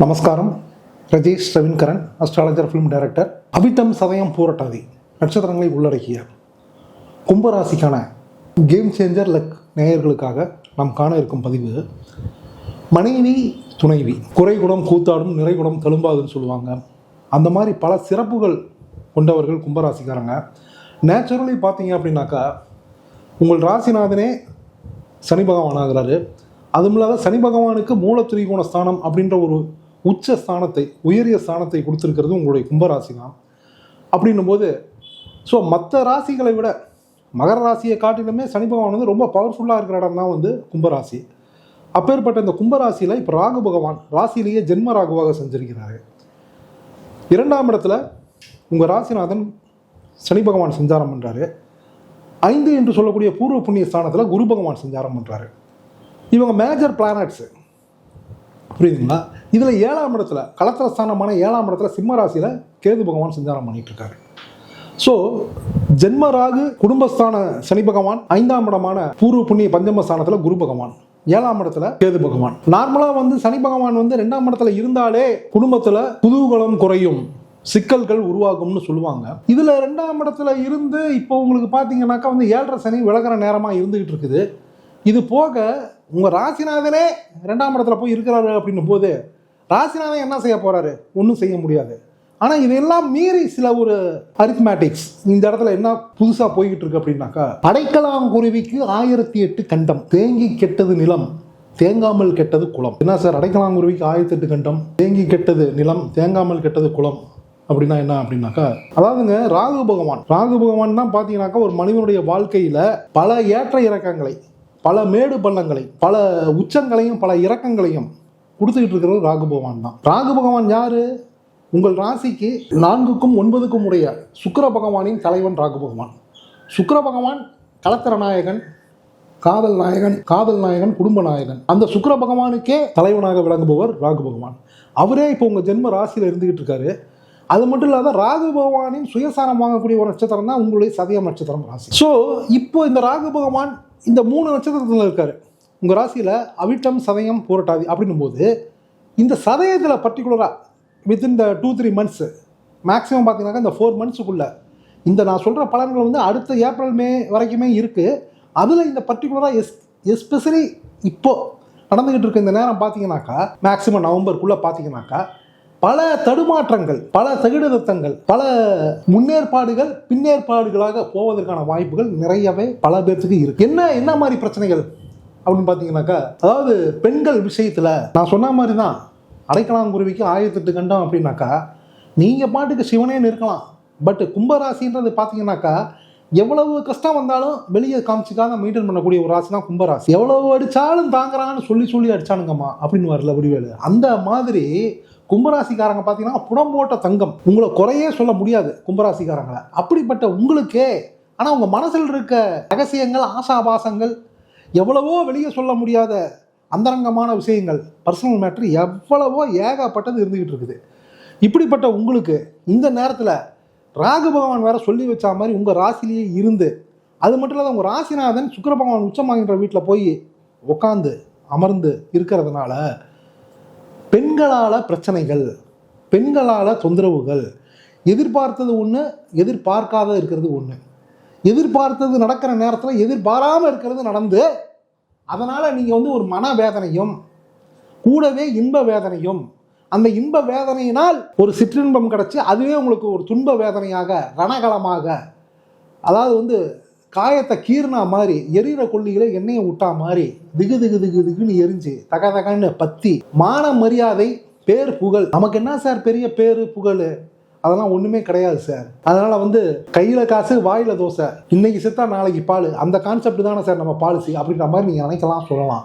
நமஸ்காரம். Rajesh Ravinkaran astrologer film director அபித்தம் சதயம் பூரட்டாதி நட்சத்திரங்களை உள்ளடக்கிய கும்பராசிக்கான கேம் சேஞ்சர் லக் நேயர்களுக்காக நாம் காண இருக்கும் பதிவு மனைவி துணைவி குறைகுடம் கூத்தாடும் நிறைகுடம் தழும்பாதுன்னு சொல்லுவாங்க. அந்த மாதிரி பல சிறப்புகள் கொண்டவர்கள் கும்பராசிக்காரங்க. நேச்சுரலி பார்த்தீங்க அப்படின்னாக்கா உங்கள் ராசிநாதனே சனி பகவான் ஆகிறாரு. அதுவும் இல்லாத சனி பகவானுக்கு மூல திரிகோண ஸ்தானம் அப்படின்ற ஒரு உச்ச ஸ்தானத்தை உயரிய ஸ்தானத்தை கொடுத்துருக்கிறது உங்களுடைய கும்பராசி தான் அப்படின்னும் போது ஸோ மற்ற ராசிகளை விட மகர ராசியை காட்டிலுமே சனி பகவான் வந்து ரொம்ப பவர்ஃபுல்லாக இருக்கிற இடம் தான் வந்து கும்பராசி. அப்பேற்பட்ட இந்த கும்பராசியில் இப்போ ராகு பகவான் ராசியிலேயே ஜென்ம ராகுவாக செஞ்சிருக்கிறாரு. இரண்டாம் இடத்துல உங்கள் ராசிநாதன் சனி பகவான் சஞ்சாரம் பண்ணுறாரு ஐந்து என்று சொல்லக்கூடிய பூர்வ புண்ணிய ஸ்தானத்தில் குரு பகவான் சஞ்சாரம் பண்ணுறாரு இவங்க மேஜர் பிளானட்ஸு புரியுதுங்களா? இதில் ஏழாம் இடத்துல களத்திர ஸ்தானமான ஏழாம் இடத்துல சிம்ம ராசியில் கேது பகவான் சஞ்சாரம் பண்ணிட்டு இருக்காரு ஸோ ஜென்ம ராகு குடும்பஸ்தான சனி பகவான் ஐந்தாம் இடமான பூர்வ புண்ணிய பஞ்சம ஸ்தானத்தில் குரு பகவான் ஏழாம் இடத்துல கேது பகவான். நார்மலாக வந்து சனி பகவான் வந்து ரெண்டாம் இடத்துல இருந்தாலே குடும்பத்தில் குதூகலம் குறையும் சிக்கல்கள் உருவாகும்னு சொல்லுவாங்க. இதில் ரெண்டாம் இடத்துல இருந்து இப்போ உங்களுக்கு பார்த்தீங்கன்னாக்கா வந்து ஏழரை சனி விலகிற நேரமாக இருந்துகிட்டு இருக்குது. இது போக உங்கள் ராசிநாதனே ரெண்டாம் இடத்துல போய் இருக்கிறாரு அப்படின்னும் போது ராசிநாதன் என்ன செய்ய போகிறாரு ஒன்றும் செய்ய முடியாது. ஆனால் இதெல்லாம் மீறி சில ஒரு அரித்மேட்டிக்ஸ் இந்த இடத்துல என்ன புதுசாக போய்கிட்டு இருக்கு அப்படின்னாக்கா அடைக்கலாங்குருவிக்கு ஆயிரத்தி எட்டு கண்டம் தேங்கி கெட்டது நிலம் தேங்காமல் கெட்டது குளம். என்ன சார் அடைக்கலாங்குருவிக்கு ஆயிரத்தி எட்டு கண்டம் தேங்கி கெட்டது நிலம் தேங்காமல் கெட்டது குளம் அப்படின்னா என்ன அப்படின்னாக்கா அதாவதுங்க ராகு பகவான். ராகு பகவான் தான் பார்த்தீங்கன்னாக்கா ஒரு மனிதனுடைய வாழ்க்கையில பல ஏற்ற இறக்கங்களை பல மேடு பள்ளங்களை பல உச்சங்களையும் பல இறக்கங்களையும் கொடுத்துக்கிட்டு இருக்கிறது ராகு பகவான் தான். ராகு பகவான் யாரு? உங்கள் ராசிக்கு நான்குக்கும் ஒன்பதுக்கும் உடைய சுக்கர பகவானின் தலைவன் ராகு பகவான். சுக்கர பகவான் கலத்தர நாயகன் காதல் நாயகன் காதல் நாயகன் குடும்ப நாயகன். அந்த சுக்கர பகவானுக்கே தலைவனாக விளங்குபவர் ராகு பகவான். அவரே இப்போ உங்கள் ஜென்ம ராசியில் இருந்துக்கிட்டு இருக்காரு. அது மட்டும் இல்லாத ராகு பகவானின் சுயசாரம் வாங்கக்கூடிய ஒரு நட்சத்திரம் தான் உங்களுடைய சதயம் நட்சத்திரம் ராசி. ஸோ இப்போ இந்த ராகு பகவான் இந்த மூணு நட்சத்திரத்தில் இருக்கார். உங்கள் ராசியில் அவிட்டம் சதயம் பூரட்டாதி அப்படின்னும் போது இந்த சதயத்தில் பர்டிகுலராக within the two three months maximum பார்த்தீங்கன்னாக்கா இந்த ஃபோர் மந்த்ஸுக்குள்ளே இந்த நான் சொல்கிற பலன்கள் வந்து அடுத்த ஏப்ரல் மே வரைக்குமே இருக்குது அதில் இந்த பர்டிகுலராக எஸ் எஸ்பெஷலி இப்போ நடந்துக்கிட்டு இருக்க இந்த நேரம் பார்த்தீங்கன்னாக்கா மேக்ஸிமம் நவம்பருக்குள்ளே பார்த்தீங்கன்னாக்கா பல தடுமாற்றங்கள் பல தகுடதத்தங்கள் பல முன்னேற்பாடுகள் பின்னேற்பாடுகளாக போவதற்கான வாய்ப்புகள் நிறையவே பல பேர்த்துக்கு இருக்கு. என்ன என்ன மாதிரி பிரச்சனைகள் அப்படின்னு பார்த்தீங்கன்னாக்கா அதாவது பெண்கள் விஷயத்தில் நான் சொன்ன மாதிரி தான் அடைக்கலாங்குருவிக்கு ஆயிரத்தெட்டு கண்டம் அப்படின்னாக்கா நீங்கள் பாட்டுக்கு சிவனேன்னு இருக்கலாம் பட் கும்பராசின்றது பார்த்தீங்கன்னாக்கா எவ்வளவு கஷ்டம் வந்தாலும் வெளியே காமிச்சிக்காத மெயின்டைன் பண்ணக்கூடிய ஒரு ராசி தான் கும்பராசி. எவ்வளவு அடித்தாலும் தாங்குறான்னு சொல்லி சொல்லி அடிச்சானுங்கம்மா அப்படின்னு வரல வடிவேலு. அந்த மாதிரி கும்பராசிக்காரங்க பார்த்தீங்கன்னா புடம்போட்ட தங்கம். உங்களை குறையே சொல்ல முடியாது கும்பராசிக்காரங்களை. அப்படிப்பட்ட உங்களுக்கே ஆனால் உங்கள் மனசில் இருக்க ரகசியங்கள் ஆசாபாசங்கள் எவ்வளவோ வெளியே சொல்ல முடியாத அந்தரங்கமான விஷயங்கள் பர்சனல் மேட்ரு எவ்வளவோ ஏகப்பட்டது இருந்துக்கிட்டு இருக்குது. இப்படிப்பட்ட உங்களுக்கு இந்த நேரத்தில் ராகு பகவான் வேற சொல்லி வச்ச மாதிரி உங்கள் ராசிலேயே இருந்து அது மட்டும் இல்லாத உங்கள் ராசிநாதன் சுக்கர பகவான் உச்சமாகின்ற வீட்டில் போய் உட்காந்து அமர்ந்து இருக்கிறதுனால பெண்களால் பிரச்சனைகள் பெண்களால் தொந்தரவுகள் எதிர்பார்த்தது ஒன்று எதிர்பார்க்காத இருக்கிறது ஒன்று எதிர்பார்த்தது நடக்கிற நேரத்தில் எதிர்பாராமல் இருக்கிறது நடந்து அதனால் நீங்கள் வந்து ஒரு மன வேதனையும் கூடவே இன்ப வேதனையும் அந்த இன்ப வேதனையினால் ஒரு சிற்றின்பம் கிடச்சி அதுவே உங்களுக்கு ஒரு துன்ப வேதனையாக ரணகலமாக அதாவது வந்து காயத்தை கீர்னா மாதிரி எரியிற கொல்லிகளை எண்ணெயை விட்டா மாதிரி திகு திகு திகு திகுன்னு எரிஞ்சு தக தகன்னு பத்தி மான மரியாதை பேர் புகழ். நமக்கு என்ன சார் பெரிய பேரு புகழ்? அதெல்லாம் ஒன்றுமே கிடையாது சார். அதனால் வந்து கையில் காசு வாயில் தோசை. இன்னைக்கு செத்தா நாளைக்கு பால். அந்த கான்செப்ட் தானே சார் நம்ம பாலிசி அப்படின்ற மாதிரி நீங்கள் நினைக்கலாம் சொல்லலாம்.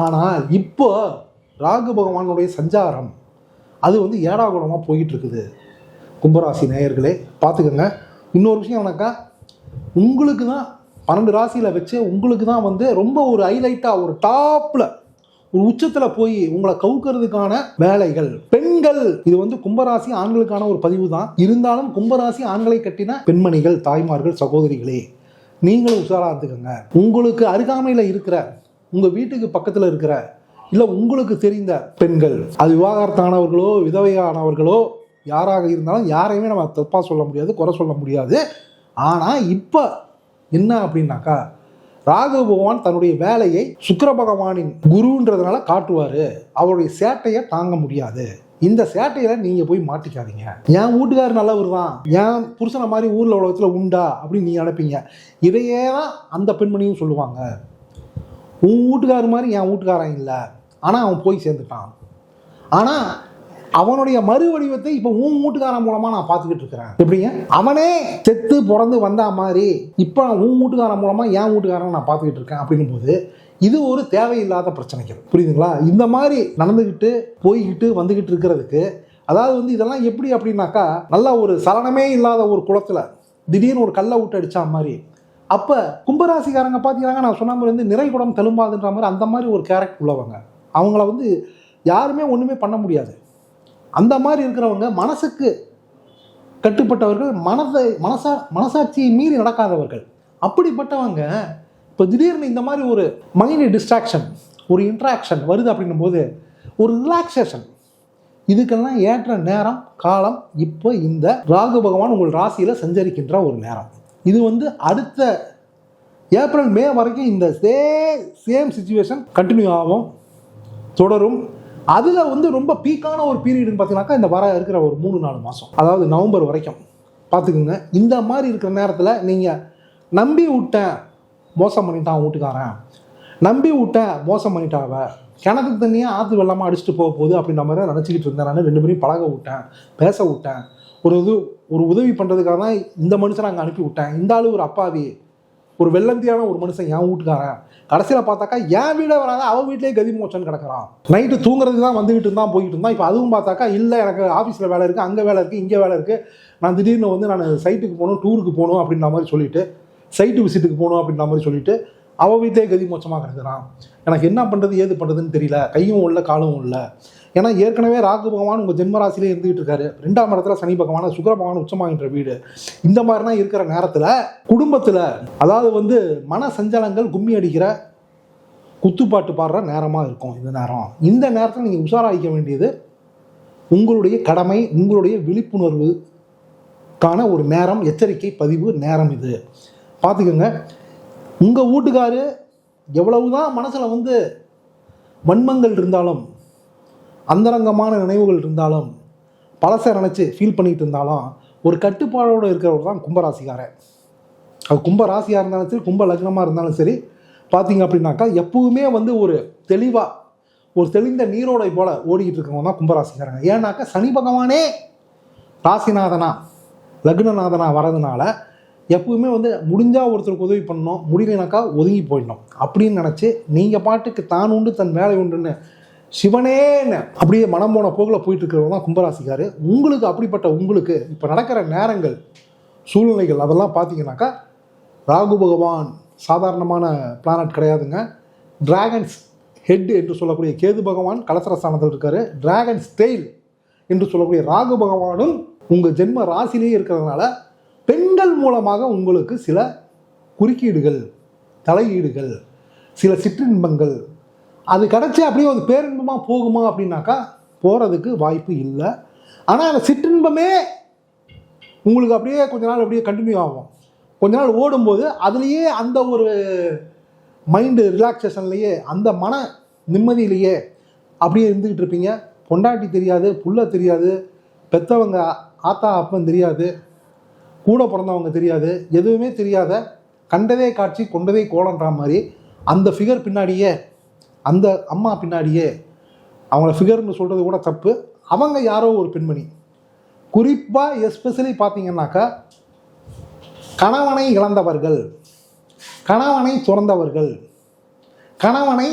ஆனால் இப்போ ராகு பகவானுடைய சஞ்சாரம் அது வந்து ஏடாகுடமாக போயிட்டு இருக்குது. கும்பராசி நேயர்களே பார்த்துக்கோங்க. இன்னொரு விஷயம் எனக்கா உங்களுக்கு தான் பன்னெண்டு ராசியில் வச்சு உங்களுக்கு தான் வந்து ரொம்ப ஒரு ஹைலைட்டாக ஒரு டாப்பில் ஒரு உச்சத்தில் போய் உங்களை கவுக்கிறதுக்கான வேலைகள். பெண்கள் இது வந்து கும்பராசி ஆண்களுக்கான ஒரு பதிவு தான் இருந்தாலும் கும்பராசி ஆண்களை கட்டின பெண்மணிகள் தாய்மார்கள் சகோதரிகளே நீங்களும் உஷாராக இருந்துக்கோங்க. உங்களுக்கு அருகாமையில் இருக்கிற உங்கள் வீட்டுக்கு பக்கத்தில் இருக்கிற இல்லை உங்களுக்கு தெரிந்த பெண்கள் அது விவாகரத்தானவர்களோ விதவையானவர்களோ யாராக இருந்தாலும் யாரையுமே நம்ம தப்பாக சொல்ல முடியாது குறை சொல்ல முடியாது. ஆனால் இப்போ என்ன அப்படின்னாக்கா ராகு பகவான் தன்னுடைய வேலையை சுக்கர பகவானின் குருன்றதுனால காட்டுவார். அவருடைய சேட்டையை தாங்க முடியாது. இந்த சேட்டையில நீங்க போய் மாட்டிக்காதீங்க. என் வீட்டுக்காரர் நல்லவர் தான். என் புருஷனை மாதிரி ஊர்ல உலகத்துல உண்டா அப்படின்னு நீங்க நினைப்பீங்க. இதையே தான் அந்த பெண்மணியும் சொல்லுவாங்க. உன் வீட்டுக்காரர் மாதிரி என் வீட்டுக்காரன் இல்லை. ஆனால் அவன் போய் சேர்ந்துட்டான். ஆனால் அவனுடைய மறு வடிவத்தை இப்போ உன் வீட்டுக்காரன் மூலமாக நான் பார்த்துக்கிட்டு இருக்கிறேன். எப்படிங்க? அவனே செத்து பிறந்து வந்தா மாதிரி இப்போ உன் வீட்டுக்காரன் மூலமாக என் வீட்டுக்காரன் நான் பார்த்துக்கிட்டு இருக்கேன் அப்படின்னும் போது இது ஒரு தேவையில்லாத பிரச்சனைகள். புரியுதுங்களா? இந்த மாதிரி நடந்துக்கிட்டு போய்கிட்டு வந்துக்கிட்டு இருக்கிறதுக்கு அதாவது வந்து இதெல்லாம் எப்படி அப்படின்னாக்கா நல்லா ஒரு சலனமே இல்லாத ஒரு குளத்தில் திடீர்னு ஒரு கல்லை விட்டு அடித்தா மாதிரி. அப்போ கும்பராசிக்காரங்க பார்த்தீங்கன்னா நான் சொன்ன மாதிரி வந்து நிறை குடம் தழும்பாதுன்ற மாதிரி அந்த மாதிரி ஒரு கேரக்டர் உள்ளவங்க. அவங்கள வந்து யாருமே ஒன்றுமே பண்ண முடியாது. அந்த மாதிரி இருக்கிறவங்க மனசுக்கு கட்டுப்பட்டவர்கள் மனதை மனசா மனசாட்சியை மீறி நடக்காதவர்கள். அப்படிப்பட்டவங்க இப்போ திடீர்னு இந்த மாதிரி ஒரு மைண்ட் டிஸ்ட்ராக்ஷன் ஒரு இன்ட்ராக்ஷன் வருது அப்படின்னும் போது ஒரு ரிலாக்ஸேஷன் இதுக்கெல்லாம் ஏற்ற நேரம் காலம் இப்போ இந்த ராகு பகவான் உங்கள் ராசியில் சஞ்சரிக்கின்ற ஒரு நேரம். இது வந்து அடுத்த ஏப்ரல் மே வரைக்கும் இந்த சே சேம் சுச்சுவேஷன் கண்டினியூ ஆகும் தொடரும். அதில் வந்து ரொம்ப பீக்கான ஒரு பீரியடுன்னு பார்த்தீங்கன்னாக்கா இந்த வர இருக்கிற ஒரு மூணு நாலு மாதம் அதாவது நவம்பர் வரைக்கும். பார்த்துக்குங்க இந்த மாதிரி இருக்கிற நேரத்தில் நீங்கள் நம்பி விட்டேன் மோசம் பண்ணிட்டான் வீட்டுக்காரன். நம்பி விட்டேன் மோசம் பண்ணிட்டாவ கிணத்துக்கு தண்ணியை ஆற்று வெள்ளமாக அடிச்சுட்டு போக போகுது அப்படின்ற மாதிரி நினச்சிக்கிட்டு இருந்தேன். நான் ரெண்டு பேரும் பழக விட்டேன் பேச விட்டேன். ஒரு இது ஒரு உதவி பண்ணுறதுக்காக தான் இந்த மனுஷனை அங்கே அனுப்பி விட்டேன். இந்த ஆள் ஒரு அப்பாவி. ஒரு வெள்ளந்தியான ஒரு மனுஷன் என் வீட்டுக்காரன். கடைசியில் பார்த்தாக்கா என் வீடே வராத அவன் வீட்லேயே கதி மோச்சன் கிடக்குறான். நைட்டு தூங்குறதுக்கு தான் வந்துகிட்டு இருந்தான் போய்கிட்டு இருந்தான். இப்போ அதுவும் பார்த்தாக்கா இல்லை எனக்கு ஆஃபீஸில் வேலை இருக்குது அங்கே வேலை இருக்குது இங்கே வேலை இருக்குது நான் திடீர்னு வந்து நான் சைட்டுக்கு போகணும் டூருக்கு போகணும் அப்படின்ற மாதிரி சொல்லிட்டு சைட்டு விசிட்டுக்கு போகணும் அப்படின்ற மாதிரி சொல்லிட்டு அவள் வீட்டிலே கதி மோச்சமாக கிடக்கிறான். எனக்கு என்ன பண்ணுறது ஏது பண்ணுறதுன்னு தெரியல. கையும் இல்லை காலும் இல்லை ஏன்னா ஏற்கனவே ராகு பகவான் உங்கள் ஜென்மராசிலே இருந்துகிட்டு இருக்காரு. ரெண்டாம் இடத்துல சனி பகவான் சுக்கர பகவான் உச்சமாகின்ற வீடு. இந்த மாதிரிலாம் இருக்கிற நேரத்தில் குடும்பத்தில் அதாவது வந்து மன சஞ்சலங்கள் கும்மி அடிக்கிற குத்துப்பாட்டு பாடுற நேரமாக இருக்கும் இந்த நேரம். இந்த நேரத்தில் நீங்கள் உஷாராயிக்க வேண்டியது உங்களுடைய கடமை உங்களுடைய விழிப்புணர்வுக்கான ஒரு நேரம் எச்சரிக்கை பதிவு நேரம் இது. பார்த்துக்கோங்க உங்கள் வீட்டுக்காரு எவ்வளவுதான் மனசில் வந்து வன்மங்கள் இருந்தாலும் அந்தரங்கமான நினைவுகள் இருந்தாலும் பழசை நினச்சி ஃபீல் பண்ணிட்டு இருந்தாலும் ஒரு கட்டுப்பாடோடு இருக்கிறவர் தான் கும்பராசிக்காரன் அது கும்ப ராசியாக இருந்தாலும் சரி கும்ப லக்னமாக இருந்தாலும் சரி பார்த்தீங்க அப்படின்னாக்கா எப்பவுமே வந்து ஒரு தெளிவாக ஒரு தெளிந்த நீரோடை போல் ஓடிக்கிட்டு இருக்கவங்க தான் கும்பராசிக்காரங்க. ஏன்னாக்கா சனி பகவானே ராசிநாதனா லக்னநாதனா வரதுனால எப்பவுமே வந்து முடிஞ்சால் ஒருத்தருக்கு உதவி பண்ணணும் முடியலனாக்கா ஒதுங்கி போயிடணும். அப்படின்னு நினச்சி நீங்கள் பாட்டுக்கு தான் உண்டு தன் வேலை உண்டுன்னு சிவனேன்னு அப்படியே மனம் போன போக்கில் போயிட்டு இருக்கிறவங்க தான் கும்பராசிக்காரு. உங்களுக்கு அப்படிப்பட்ட உங்களுக்கு இப்போ நடக்கிற நேரங்கள் சூழ்நிலைகள் அதெல்லாம் பார்த்தீங்கன்னாக்கா ராகு பகவான் சாதாரணமான பிளானட் கிடையாதுங்க. டிராகன்ஸ் ஹெட் என்று சொல்லக்கூடிய கேது பகவான் கலசரஸ்தானத்தில் இருக்காரு. டிராகன்ஸ் டெய்ல் என்று சொல்லக்கூடிய ராகு பகவானும் உங்கள் ஜென்ம ராசிலேயே இருக்கிறதுனால பெண்கள் மூலமாக உங்களுக்கு சில குறுக்கீடுகள் தலையீடுகள் சில சிற்றின்பங்கள் அது கிடச்சி அப்படியே அது பேரின்பமாக போகுமா அப்படின்னாக்கா போகிறதுக்கு வாய்ப்பு இல்லை. ஆனால் அந்த சிற்றின்பமே உங்களுக்கு அப்படியே கொஞ்ச நாள் அப்படியே கண்டினியூ ஆகும். கொஞ்ச நாள் ஓடும்போது அதுலேயே அந்த ஒரு மைண்டு ரிலாக்ஸேஷன்லேயே அந்த மன நிம்மதியிலேயே அப்படியே இருந்துக்கிட்டு இருப்பீங்க. பொண்டாட்டி தெரியாது புள்ள தெரியாது பெத்தவங்க ஆத்தா அப்பன் தெரியாது கூட பிறந்தவங்க தெரியாது எதுவுமே தெரியாத கண்டதே காட்சி கொண்டதே கோலன்ற மாதிரி அந்த ஃபிகர் பின்னாடியே அந்த அம்மா பின்னாடியே அவங்கள ஃபிகர்னு சொல்கிறது கூட தப்பு. அவங்க யாரோ ஒரு பெண்மணி. குறிப்பாக எஸ்பெஷலி பார்த்தீங்கன்னாக்கா கணவனை இழந்தவர்கள். கணவனை துறந்தவர்கள். கணவனை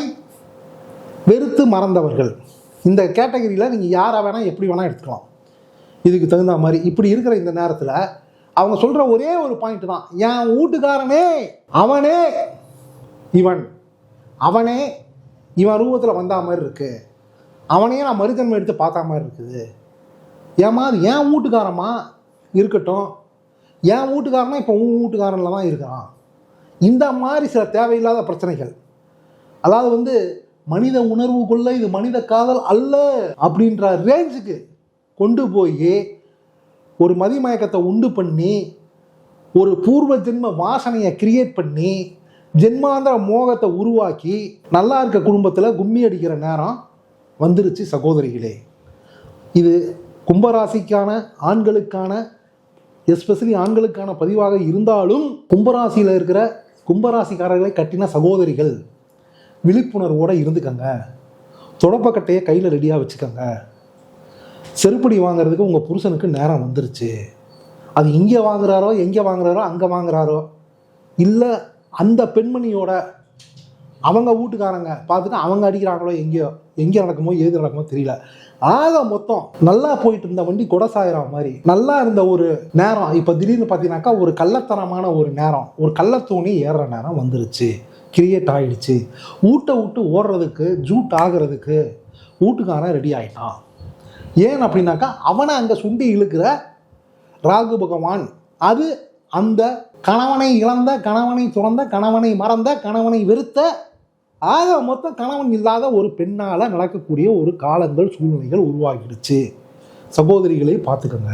வெறுத்து மறந்தவர்கள். இந்த கேட்டகரியில் நீங்கள் யாரை வேணால் எப்படி வேணால் எடுத்துக்கலாம். இதுக்கு தகுந்த மாதிரி இப்படி இருக்கிற இந்த நேரத்தில் அவங்க சொல்கிற ஒரே ஒரு பாயிண்ட் தான். என் வீட்டுக்காரனே அவனே இவன். அவனே இவன் ரூபத்தில் வந்தா மாதிரி இருக்கு. அவனையே நான் மறுஜன்மம் எடுத்து பார்த்தா மாதிரி இருக்குது. ஏமா அது ஏன் வீட்டுக்காரமா இருக்கட்டும். என் வீட்டுக்காரனா இப்போ உன் வீட்டுக்காரனில் தான் இருக்கிறான். இந்த மாதிரி சில தேவையில்லாத பிரச்சனைகள். அதாவது வந்து மனித உணர்வுக்குள்ள இது மனித காதல் அல்ல அப்படின்ற ரேஞ்சுக்கு கொண்டு போய் ஒரு மதிமயக்கத்தை உண்டு பண்ணி ஒரு பூர்வ ஜென்ம வாசனையை கிரியேட் பண்ணி ஜென்மாந்திர மோகத்தை உருவாக்கி நல்லா இருக்க குடும்பத்தில் கும்மி அடிக்கிற நேரம் வந்துருச்சு சகோதரிகளே. இது கும்பராசிக்கான ஆண்களுக்கான எஸ்பெஷலி ஆண்களுக்கான பதிவாக இருந்தாலும் கும்பராசியில் இருக்கிற கும்பராசிக்காரர்களை கட்டின சகோதரிகள் விழிப்புணர்வோடு இருந்துக்கங்க. தொடப்பக்கட்டையை கையில் ரெடியாக வச்சுக்கோங்க. செருப்படி வாங்குறதுக்கு உங்கள் புருஷனுக்கு நேரம் வந்துருச்சு. அது இங்கே வாங்குறாரோ எங்கே வாங்குறாரோ அங்கே வாங்குறாரோ இல்லை அந்த பெண்மணியோட அவங்க வீட்டுக்காரங்க பார்த்துட்டு அவங்க அடிக்கிறாங்களோ எங்கேயோ எங்கே நடக்குமோ ஏது நடக்குமோ தெரியல. ஆக மொத்தம் நல்லா போயிட்டு இருந்த வண்டி குடசாயிரம் மாதிரி. நல்லா இருந்த ஒரு நேரம். இப்போ திடீர்னு பார்த்தீங்கன்னாக்கா ஒரு கள்ளத்தனமான ஒரு நேரம். ஒரு கள்ளத்தோணி ஏறுற நேரம் வந்துருச்சு. கிரியேட் ஆயிடுச்சு. ஊட்ட விட்டு ஓடுறதுக்கு ஜூட் ஆகிறதுக்கு வீட்டுக்காரன் ரெடி ஆகிட்டான் ஏன் அப்படின்னாக்கா அவனை அங்கே சுண்டி இழுக்கிற ராகு பகவான் அது அந்த கணவனை இழந்த கணவனை துறந்த கணவனை மறந்த கணவனை வெறுத்த ஆக மொத்தம் கணவன் இல்லாத ஒரு பெண்ணால் நடக்கக்கூடிய ஒரு காலங்கள் சூழ்நிலைகள் உருவாகிடுச்சு. சகோதரிகளை பார்த்துக்கோங்க.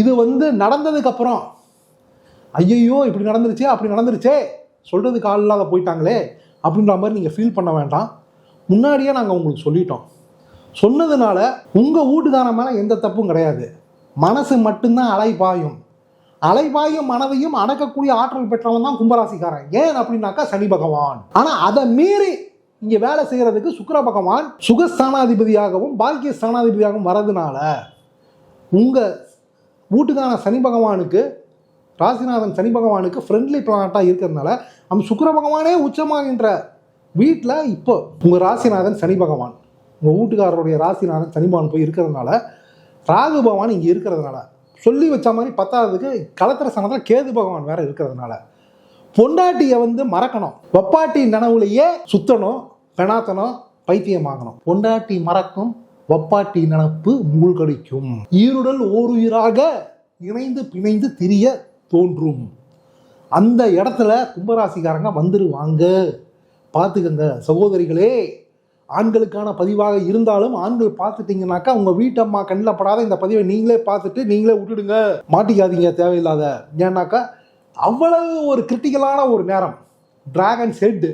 இது வந்து நடந்ததுக்கப்புறம் ஐயையோ இப்படி நடந்துருச்சே அப்படி நடந்துருச்சே சொல்கிறதுக்கு ஆள் இல்லாத போயிட்டாங்களே அப்படின்ற மாதிரி நீங்கள் ஃபீல் பண்ண வேண்டாம். முன்னாடியே நாங்கள் உங்களுக்கு சொல்லிட்டோம். சொன்னதுனால உங்கள் வீட்டுக்காரன் மேலே எந்த தப்பும் கிடையாது. மனசு மட்டும்தான் அலை பாயும். அலைபாய மனதையும் அடக்கக்கூடிய ஆற்றல் பெற்றவன் தான் கும்பராசிக்காரன். ஏன் அப்படின்னாக்கா சனி பகவான். ஆனால் அதை மீறி இங்கே வேலை செய்கிறதுக்கு சுக்கர பகவான் சுகஸ்தானாதிபதியாகவும் பாக்கிய ஸ்தானாதிபதியாகவும் வரதுனால உங்கள் வீட்டுக்கான சனி பகவானுக்கு ராசிநாதன் சனி பகவானுக்கு ஃப்ரெண்ட்லி பிளானட்டாக இருக்கிறதுனால நம்ம சுக்கிர பகவானே உச்சமாகின்ற வீட்டில் இப்போ உங்கள் ராசிநாதன் சனி பகவான். உங்கள் வீட்டுக்காரருடைய ராசிநாதன் சனி பகவான் போய் இருக்கிறதுனால ராகு பகவான் இங்கே இருக்கிறதுனால சொல்லி வச்ச மாதிரி பத்தாததுக்கு கலத்திர சனத்தில் கேது பகவான் வேற இருக்கிறதுனால பொண்டாட்டியை வந்து மறக்கணும். வப்பாட்டி நனவுலையே சுத்தணும் பெணாத்தனம் பைத்தியமாகணும் பொண்டாட்டி மறக்கும் வப்பாட்டி நினப்பு மூழ்கடிக்கும். ஈருடல் ஓருயிராக இணைந்து பிணைந்து திரிய தோன்றும். அந்த இடத்துல கும்பராசிக்காரங்க வந்துருவாங்க. பார்த்துக்கங்க சகோதரிகளே. ஆண்களுக்கான பதிவாக இருந்தாலும் ஆண்கள் பார்த்துட்டிங்கனாக்கா உங்கள் வீட்டம்மா கண்ணில் படாத இந்த பதிவை நீங்களே பார்த்துட்டு நீங்களே விட்டுடுங்க. மாட்டிக்காதீங்க தேவையில்லாத. ஏன்னாக்கா அவ்வளவு ஒரு கிரிட்டிக்கலான ஒரு நேரம். டிராகன் ஹெட்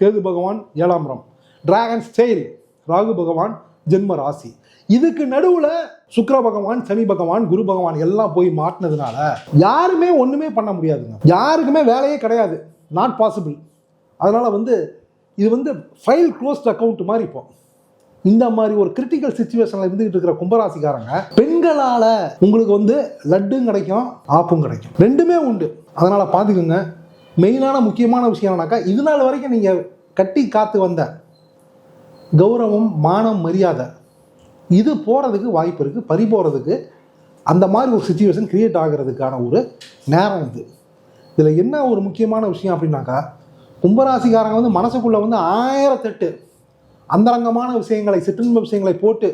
கேது பகவான் ஏழாம் இடம். டிராகன் ஸ்டைல் ராகு பகவான் ஜென்ம ராசி. இதுக்கு நடுவில் சுக்கர பகவான் சனி பகவான் குரு பகவான் எல்லாம் போய் மாட்டினதுனால யாருமே ஒன்றுமே பண்ண முடியாதுங்க. யாருக்குமே வேலையே கிடையாது. நாட் பாசிபிள் அதனால் வந்து இது வந்து ஃபைல் க்ளோஸ்ட் அக்கௌண்ட் மாதிரி இப்போ. இந்த மாதிரி ஒரு கிரிட்டிக்கல் சுச்சுவேஷனில் இருந்துகிட்டு இருக்கிற கும்பராசிக்காரங்க பெண்களால் உங்களுக்கு வந்து லட்டும் கிடைக்கும் ஆப்பும் கிடைக்கும். ரெண்டுமே உண்டு. அதனால் பார்த்துக்கோங்க. மெயினான முக்கியமான விஷயம் என்னன்னாக்கா இது நாள் வரைக்கும் நீங்கள் கட்டி காத்து வந்த கௌரவம் மானம் மரியாதை இது போகிறதுக்கு வாய்ப்பு இருக்குது பறி போகிறதுக்கு அந்த மாதிரி ஒரு சுச்சுவேஷன் க்ரியேட் ஆகிறதுக்கான ஒரு நேரம் இது. இதில் என்ன ஒரு முக்கியமான விஷயம் அப்படின்னாக்கா கும்பராசிக்காரங்க வந்து மனசுக்குள்ளே வந்து ஆயிரத்தெட்டு அந்தரங்கமான விஷயங்களை சிற்றின்ப விஷயங்களை போட்டு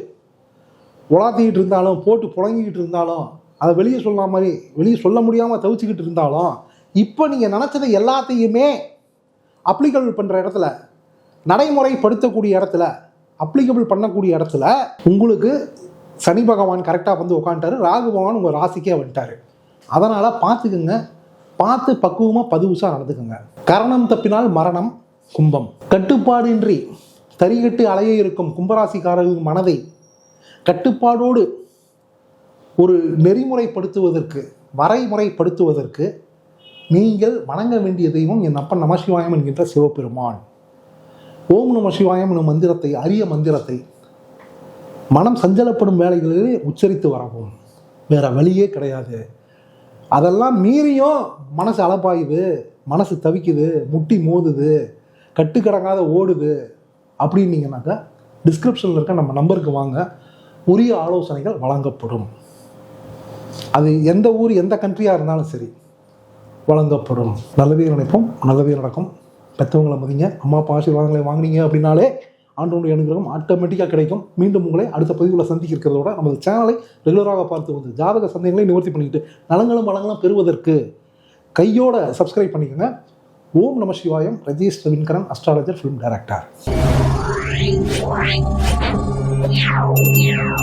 உலாத்திக்கிட்டு இருந்தாலும் போட்டு புழங்கிக்கிட்டு இருந்தாலும் அதை வெளியே சொல்ல மாதிரி வெளியே சொல்ல முடியாமல் தவிச்சுக்கிட்டு இருந்தாலும் இப்போ நீங்கள் நினச்சதை எல்லாத்தையுமே அப்ளிகபிள் பண்ணுற இடத்துல நடைமுறைப்படுத்தக்கூடிய இடத்துல அப்ளிகபிள் பண்ணக்கூடிய இடத்துல உங்களுக்கு சனி பகவான் கரெக்டாக வந்து உட்காந்துட்டாரு ராகு பகவான் உங்கள் ராசிக்கே வந்துட்டார். அதனால் பார்த்துக்குங்க. பார்த்து பக்குவமாக பதிவுசாக நடந்துக்குங்க. கரணம் தப்பினால் மரணம் கும்பம். கட்டுப்பாடின்றி தறிகட்டு அலைய இருக்கும் கும்பராசிக்காரர்களின் மனதை கட்டுப்பாடோடு ஒரு நெறிமுறைப்படுத்துவதற்கு வரைமுறைப்படுத்துவதற்கு நீங்கள் வணங்க வேண்டிய தெய்வம் என் அப்பன் நமசிவாயம் என்கின்ற சிவபெருமான். ஓம் நம சிவாயம் எனும் மந்திரத்தை அரிய மந்திரத்தை மனம் சஞ்சலப்படும் வேலைகளிலே உச்சரித்து வரவும். வேற வழியே கிடையாது. அதெல்லாம் மீறியும் மனசு அளப்பாயுது மனசு தவிக்குது முட்டி மோதுது கட்டுக்கடங்காத ஓடுது அப்படின்னீங்கன்னாக்கா டிஸ்கிரிப்ஷனில் இருக்க நம்ம நம்பருக்கு வாங்க உரிய ஆலோசனைகள் வழங்கப்படும். அது எந்த ஊர் எந்த கண்ட்ரியாக இருந்தாலும் சரி வழங்கப்படும். நல்லதே நினைப்போம் நல்லதே நடக்கும். பெற்றவங்களை மதிங்க. அம்மா அப்பா ஆசீர்வாதங்களை வாங்குனீங்க அப்படின்னாலே ஆண்டோனுடைய அனுகிரகம் ஆட்டோமேட்டிக்காக கிடைக்கும். மீண்டும் உங்களை அடுத்த பதிவில் சந்திக்க இருக்கிறதோட நமது சேனலை ரெகுலராக பார்த்து வந்து ஜாதக சந்தேகங்களை நிவர்த்தி பண்ணிக்கிட்டு நலங்களும் வளங்களும் பெறுவதற்கு கையோட சப்ஸ்கிரைப் பண்ணிக்கோங்க. ஓம் நம Sivayam. Rajesh Ravinkaran astrologer film director